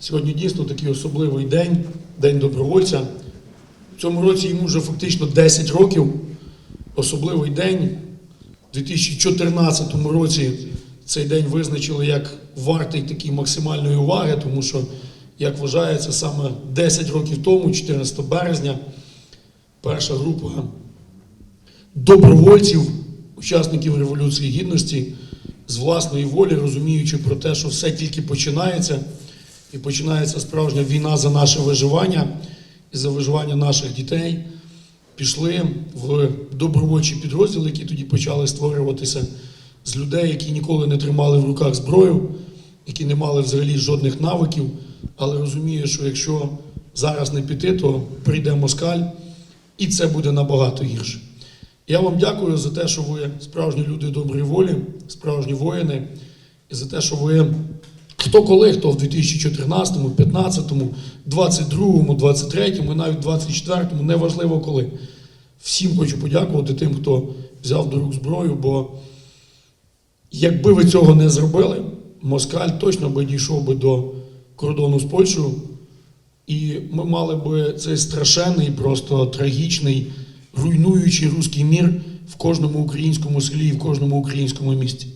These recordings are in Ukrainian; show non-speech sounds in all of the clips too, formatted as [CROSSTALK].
Сьогодні дійсно такий особливий день, день добровольця. В цьому році йому вже фактично 10 років. Особливий день. У 2014 році цей день визначили як вартий такий максимальної уваги, тому що, як вважається, саме 10 років тому, 14 березня, перша група добровольців, учасників Революції Гідності, з власної волі, розуміючи про те, що все тільки починається, і починається справжня війна за наше виживання і за виживання наших дітей, пішли в добровольчі підрозділи, які тоді почали створюватися з людей, які ніколи не тримали в руках зброю, які не мали взагалі жодних навиків, але розуміє, що якщо зараз не піти, то прийде москаль, і це буде набагато гірше. Я вам дякую за те, що ви справжні люди доброї волі, справжні воїни, і за те, що ви хто коли, хто в 2014, 15, 22, 23, і навіть 24, неважливо коли. Всім хочу подякувати тим, хто взяв до рук зброю, бо якби ви цього не зробили, Москаль точно би дійшов би до кордону з Польщею, і ми мали би цей страшенний, просто трагічний, руйнуючий руський мір в кожному українському селі і в кожному українському місті.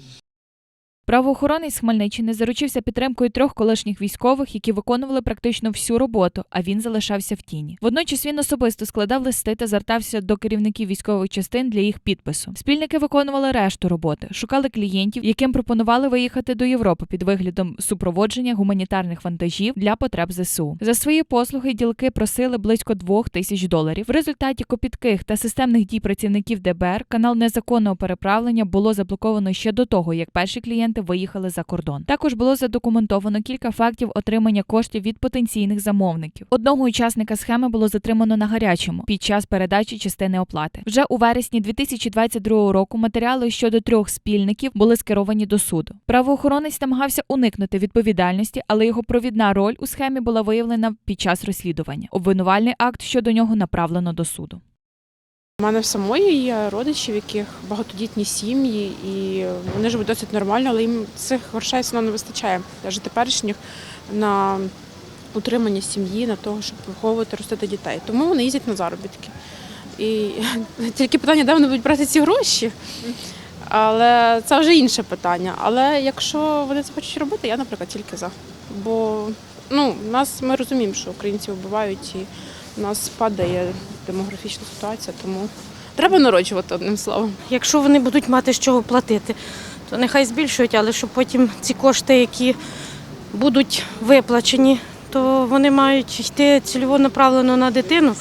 Правоохоронець Хмельниччини заручився підтримкою трьох колишніх військових, які виконували практично всю роботу, а він залишався в тіні. Водночас він особисто складав листи та звертався до керівників військових частин для їх підпису. Спільники виконували решту роботи, шукали клієнтів, яким пропонували виїхати до Європи під виглядом супроводження гуманітарних вантажів для потреб ЗСУ. За свої послуги ділки просили близько двох тисяч доларів. В результаті копітких та системних дій працівників ДБР канал незаконного переправлення було заблоковано ще до того, як перші клієнти виїхали за кордон. Також було задокументовано кілька фактів отримання коштів від потенційних замовників. Одного учасника схеми було затримано на гарячому під час передачі частини оплати. Вже у вересні 2022 року матеріали щодо трьох спільників були скеровані до суду. Правоохоронець намагався уникнути відповідальності, але його провідна роль у схемі була виявлена під час розслідування. Обвинувальний акт щодо нього направлено до суду. У мене в самої є родичі, в яких багатодітні сім'ї, і вони живуть досить нормально, але їм цих грошей все одно не вистачає, навіть теперішніх, на утримання сім'ї, на того, щоб виховувати, ростити дітей. Тому вони їздять на заробітки. І [LAUGHS] тільки питання, де вони будуть брати ці гроші. Але це вже інше питання. Але якщо вони це хочуть робити, я, наприклад, тільки за. Бо ну, нас ми розуміємо, що українців вбивають і у нас падає демографічна ситуація, тому треба народжувати одним словом. Якщо вони будуть мати з чого платити, то нехай збільшують, але щоб потім ці кошти, які будуть виплачені, то вони мають йти цільово направлено на дитину,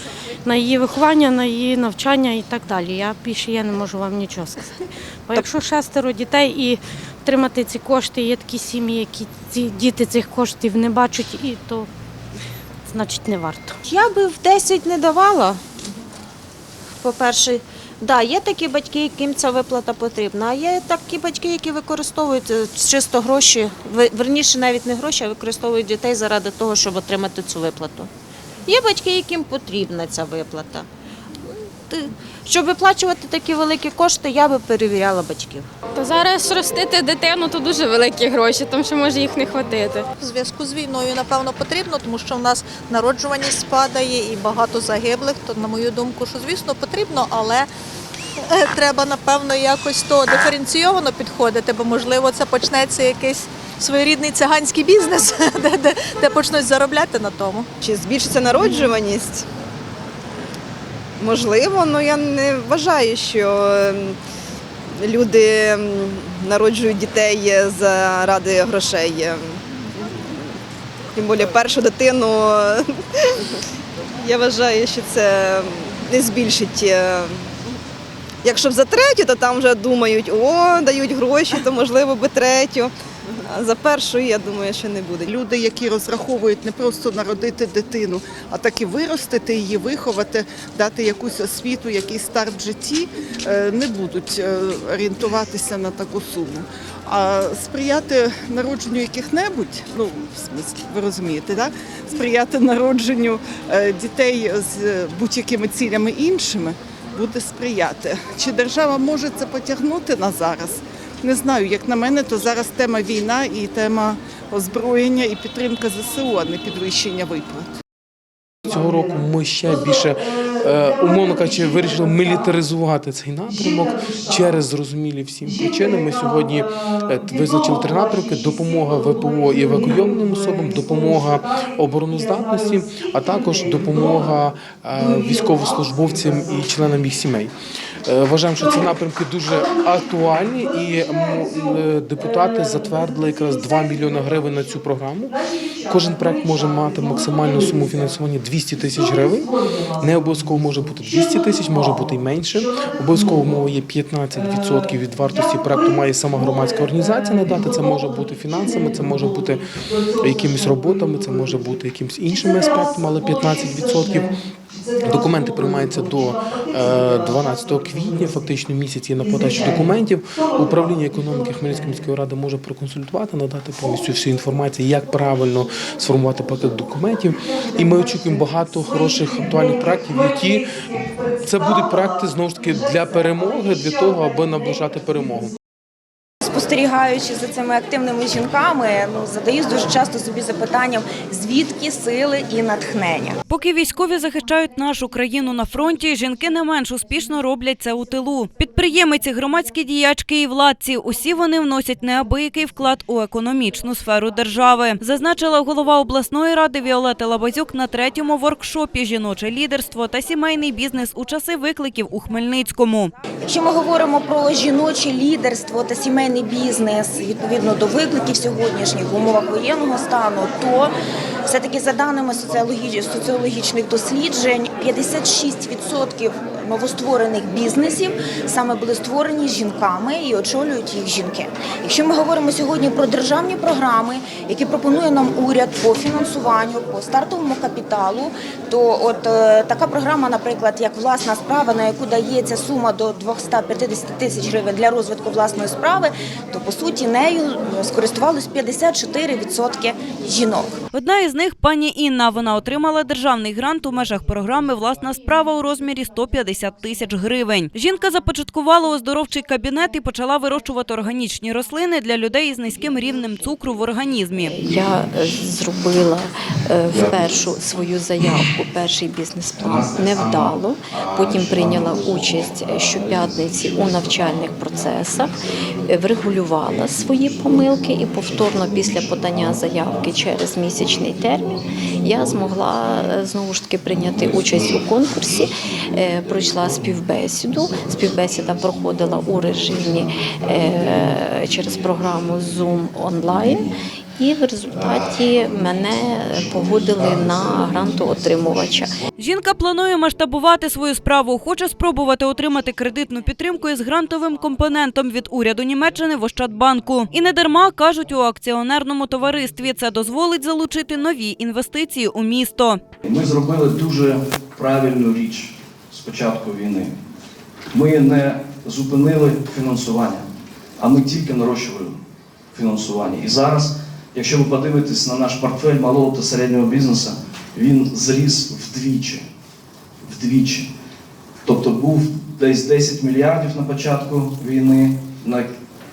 на її виховання, на її навчання і так далі. Я більше я не можу вам нічого сказати. Бо якщо шестеро дітей і отримати ці кошти, є такі сім'ї, які ці діти цих коштів не бачать, і то значить не варто. Я би в 10 не давала. По-перше, да, є такі батьки, яким ця виплата потрібна, а є такі батьки, які використовують е, чисто гроші, верніше навіть не гроші, а використовують дітей заради того, щоб отримати цю виплату. Є батьки, яким потрібна ця виплата. Щоб виплачувати такі великі кошти, я би перевіряла батьків. То зараз ростити дитину то дуже великі гроші, тому що може їх не хватити. В зв'язку з війною, напевно, потрібно, тому що в нас народжуваність спадає і багато загиблих. То, на мою думку, що звісно потрібно, але е, треба, напевно, якось то диференційовано підходити, бо можливо це почнеться якийсь своєрідний циганський бізнес, [LAUGHS] де, де, де почнуть заробляти на тому. Чи збільшиться народжуваність? Можливо, але я не вважаю, що ем, люди ем, народжують дітей заради грошей. Тим більше першу дитину. Я вважаю, що це не збільшить. е, Якщо б за третю, то там вже думають, о, дають гроші, то можливо би третю. А за першу, я думаю, що не буде. Люди, які розраховують не просто народити дитину, а так і виростити її, виховати, дати якусь освіту, якийсь старт в житті, е, не будуть е, орієнтуватися на таку суму. А сприяти народженню яких-небудь, ну ви розумієте, да? сприяти народженню е, дітей з будь-якими цілями іншими буде сприяти. Чи держава може це потягнути на зараз? Не знаю, як на мене, то зараз тема війна і тема озброєння і підтримка ЗСУ, а не підвищення виплат. Цього року ми ще більше, е, умовно кажучи, вирішили мілітаризувати цей напрямок через зрозумілі всім причини. Ми сьогодні е, визначили три напрямки: допомога ВПО і евакуйованим особам, допомога обороноздатності, а також допомога е, військовослужбовцям і членам їх сімей. Е, Вважаємо, що ці напрямки дуже актуальні, і е, депутати затвердили якраз 2 мільйони гривень на цю програму. Кожен проект може мати максимальну суму фінансування 200 тисяч гривень. Не обов'язково може бути 200 тисяч, може бути і менше. Обов'язково мова є 15% від вартості проекту має сама громадська організація надати. Це може бути фінансами, це може бути якимись роботами, це може бути якимось іншими аспектами, але 15%. Документи приймаються до е, 12 квітня, фактично місяць є на подачу документів. Управління економіки Хмельницької міської ради може проконсультувати, надати повністю всю інформацію, як правильно сформувати пакет документів. І ми очікуємо багато хороших актуальних проєктів, які це будуть проекти знову ж таки для перемоги, для того, аби наближати перемогу. Спостерігаючи за цими активними жінками, ну задаюсь дуже часто собі запитанням, звідки сили і натхнення. Поки військові захищають нашу країну на фронті, жінки не менш успішно роблять це у тилу. Підприємиці, громадські діячки і владці усі вони вносять неабиякий вклад у економічну сферу держави. Зазначила голова обласної ради Віолета Лабазюк на третьому воркшопі Жіноче лідерство та сімейний бізнес у часи викликів у Хмельницькому. Якщо ми говоримо про жіноче лідерство та сімейний бізнес відповідно до викликів сьогоднішніх в умовах воєнного стану, то все-таки за даними соціологічних досліджень, 56% новостворених бізнесів саме були створені жінками і очолюють їх жінки. Якщо ми говоримо сьогодні про державні програми, які пропонує нам уряд по фінансуванню, по стартовому капіталу, то от е, така програма, наприклад, як власна справа, на яку дається сума до 250 тисяч гривень для розвитку власної справи, то по суті нею скористувалось 54% жінок. Одна із них пані Інна. Вона отримала державний грант у межах програми Власна справа у розмірі 150 тисяч гривень. Жінка започаткувала оздоровчий кабінет і почала вирощувати органічні рослини для людей із низьким рівнем цукру в організмі. Я зробила е, впершу свою заявку, перший бізнес-план невдало. Потім прийняла участь е, щоп'ятниці у навчальних процесах, е, врегулювала свої помилки і повторно після подання заявки через місячний термін я змогла знову ж таки прийняти участь у конкурсі. Пройшла співбесіду. Співбесіда проходила у режимі е, через програму Zoom онлайн. І в результаті мене погодили на грантоотримувача. Жінка планує масштабувати свою справу. Хоче спробувати отримати кредитну підтримку із грантовим компонентом від уряду Німеччини в Ощадбанку. І не дарма кажуть у акціонерному товаристві. Це дозволить залучити нові інвестиції у місто. Ми зробили дуже правильну річ початку війни. Ми не зупинили фінансування, а ми тільки нарощували фінансування. І зараз, якщо ви подивитесь на наш портфель малого та середнього бізнесу, він зріс вдвічі. Вдвічі. Тобто був десь 10 мільярдів на початку війни, на,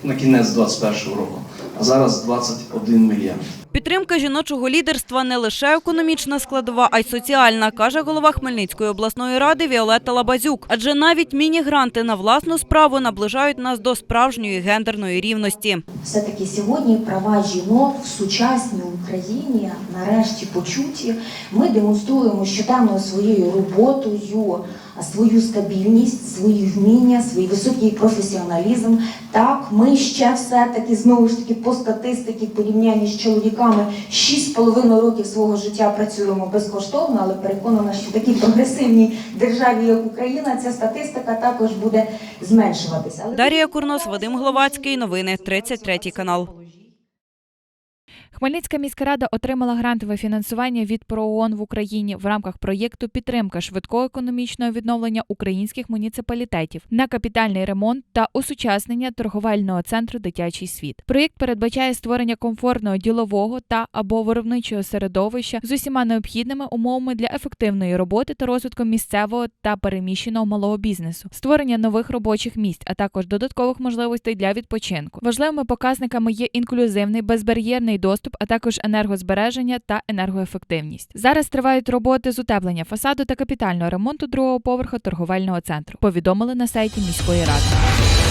на кінець 2021 року, а зараз 21 мільярд. Підтримка жіночого лідерства не лише економічна складова, а й соціальна, каже голова Хмельницької обласної ради Віолетта Лабазюк. Адже навіть міні-гранти на власну справу наближають нас до справжньої гендерної рівності. Все-таки сьогодні права жінок в сучасній Україні нарешті почуті. Ми демонструємо щоденно своєю роботою свою стабільність, свої вміння, свій високий професіоналізм. Так, ми ще все-таки знову ж таки по статистиці в порівнянні з чоловіками 6,5 років свого життя працюємо безкоштовно, але переконана, що в такій прогресивній державі, як Україна, ця статистика також буде зменшуватися. Дарія Курнос, Вадим Гловацький. Новини 33 канал. Хмельницька міська рада отримала грантове фінансування від ПРООН в Україні в рамках проєкту Підтримка швидкого економічного відновлення українських муніципалітетів на капітальний ремонт та осучаснення торговельного центру Дитячий світ. Проєкт передбачає створення комфортного ділового та або виробничого середовища з усіма необхідними умовами для ефективної роботи та розвитку місцевого та переміщеного малого бізнесу, створення нових робочих місць, а також додаткових можливостей для відпочинку. Важливими показниками є інклюзивний безбар'єрний доступ, а також енергозбереження та енергоефективність. Зараз тривають роботи з утеплення фасаду та капітального ремонту другого поверху торговельного центру. Повідомили на сайті міської ради.